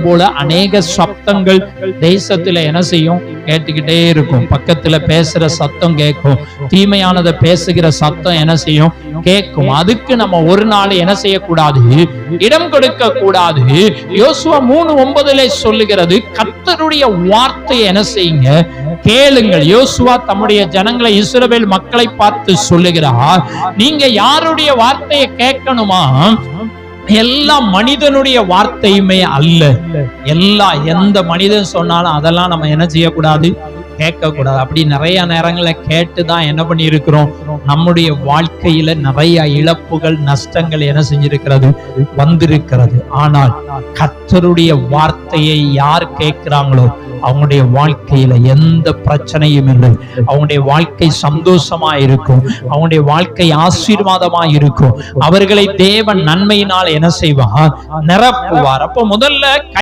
போல அநேக சப்தங்கள் தேசத்துல என்ன செய்யும்? கேட்டுக்கிட்டே இருக்கும். பக்கத்துல பேசுற சத்தம் கேட்கும். தீமையானதை பேசுகிற சத்தம் என்ன செய்யும்? கேட்கும். அதுக்கு நம்ம ஒரு நாள் என்ன செய்யக்கூடாது? இடம் கொடுக்க கூடாது யோசுவா மூணு ஒன்பதுல சொல்லுகிறது கத்தருடைய வார்த்தையை என்ன செய்யுங்க? கேளுங்கள். யோசுவா தம்முடைய ஜனங்களை இஸ்ரவேல் மக்களை பார்த்து சொல்லுகிறார் நீங்க யாருடைய வார்த்தையை கேட்கணுமா? எல்லா மனிதனுடைய வார்த்தையுமே அல்ல. எல்லா எந்த மனிதன் சொன்னாலும் அதெல்லாம் நம்ம என்ன செய்யக்கூடாது? கேட்கக்கூடாது. அப்படி நிறைய நேரங்களை கேட்டு தான் என்ன பண்ணி இருக்கிறோம் நம்முடைய வாழ்க்கையில நிறைய இழப்புகள் நஷ்டங்கள் என்ன செஞ்சிருக்கிறது? வந்திருக்கிறது. ஆனால் கத்தருடைய வார்த்தையை யார் கேட்கிறாங்களோ அவங்களுடைய வாழ்க்கையில எந்த பிரச்சனையும் இல்லை. அவங்களுடைய வாழ்க்கை சந்தோஷமா இருக்கும். அவங்களுடைய வாழ்க்கை ஆசீர்வாதமா இருக்கும். அவர்களை தேவன் நன்மையினால் என்ன செய்வார்? நிரப்புவார். அப்போ முதல்ல